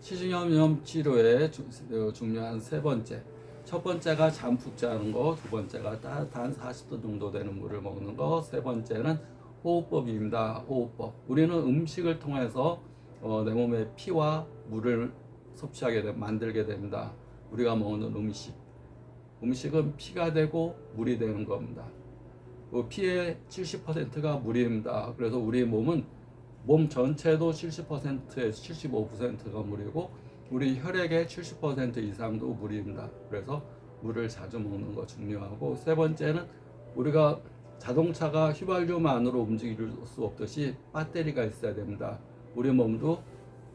시중염염 치료의 주- 어, 중요한 세 번째. 첫 번째가 잠푹 자는 거, 두 번째가 따뜻한 40도 정도 되는 물을 먹는 거, 세 번째는 호흡법입니다. 호흡법. 우리는 음식을 통해서 어, 내 몸에 피와 물을 섭취하게 되, 만들게 됩니다. 우리가 먹는 음식. 음식은 피가 되고 물이 되는 겁니다. 그 피의 70%가 물입니다. 그래서 우리 몸은 몸 전체도 70%에서 75%가 물이고 우리 혈액의 70% 이상도 물입니다. 그래서 물을 자주 먹는 거 중요하고 세 번째는 우리가 자동차가 휘발유만으로 움직일 수 없듯이 배터리가 있어야 됩니다. 우리 몸도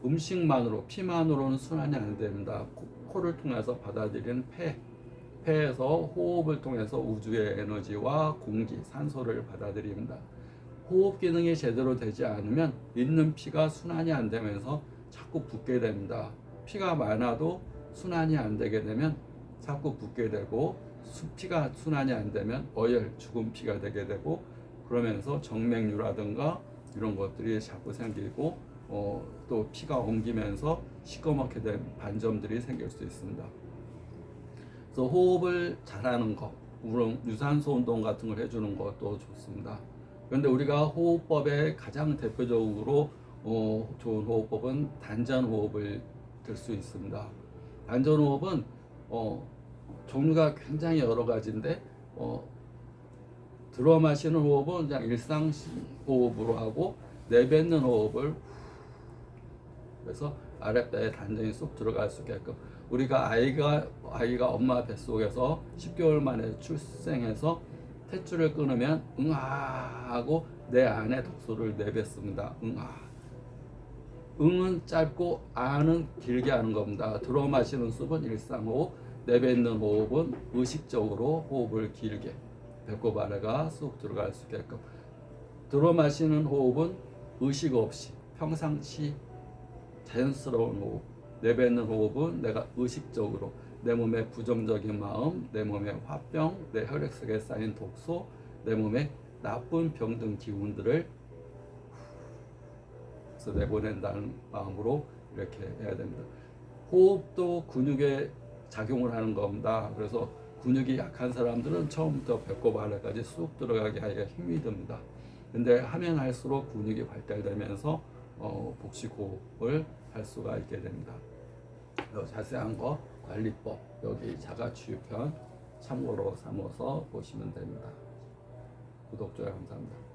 음식만으로 피만으로는 순환이 안 됩니다. 코- 코를 통해서 받아들이는 폐, 폐에서 호흡을 통해서 우주의 에너지와 공기, 산소를 받아들입니다. 호흡 기능이 제대로 되지 않으면 있는 피가 순환이 안 되면서 자꾸 붓게 됩니다. 피가 많아도 순환이 안 되게 되면 자꾸 붓게 되고 수- 피가 순환이 안 되면 어혈, 죽은 피가 되게 되고 그러면서 정맥류라든가 이런 것들이 자꾸 생기고 어, 또 피가 엉기면서 시꺼멓게 된 반점들이 생길 수 있습니다. 그래서 호흡을 잘하는 거, 우런 유산소 운동 같은 걸 해주는 것도 좋습니다. 그런데 우리가 호흡법의 가장 대표적으로 어, 좋은 호흡법은 단전 호흡을 들 수 있습니다. 단전 호흡은 어, 종류가 굉장히 여러 가지인데 어, 들어 마시는 호흡은 그냥 일상 호흡으로 하고 내뱉는 호흡을 그래서 아랫배에 단전이 쏙 들어갈 수 있게끔 우리가 아이가 아이가 엄마 뱃속에서 10개월 만에 출생해서 탯줄을 끊으면 응아 하고 내 안에 독소를 내뱉습니다. 응아. 응은 짧고 아는 길게 하는 겁니다. 들어 마시는 숲은 일상호흡, 내뱉는 호흡은 의식적으로 호흡을 길게 배꼽 아래가 쑥 들어갈 수 있게끔 들어 마시는 호흡은 의식 없이 평상시 자연스러운 호흡 내뱉는 호흡은 내가 의식적으로 내 몸의 부정적인 마음, 내 몸의 화병, 내 혈액 속에 쌓인 독소, 내 몸의 나쁜 병든 기운들을 그래서 내보낸다는 마음으로 이렇게 해야 됩니다. 호흡도 근육에 작용을 하는 겁니다. 그래서 근육이 약한 사람들은 처음부터 배꼽 아래까지 쑥 들어가게 하기가 힘이 듭니다. 근데 하면 할수록 근육이 발달되면서 어, 복식 호흡을 할 수가 있게 됩니다. 요 자세한 거 관리법 여기 자가치유편 참고로 삼아서 보시면 됩니다. 구독, 좋아요 감사합니다.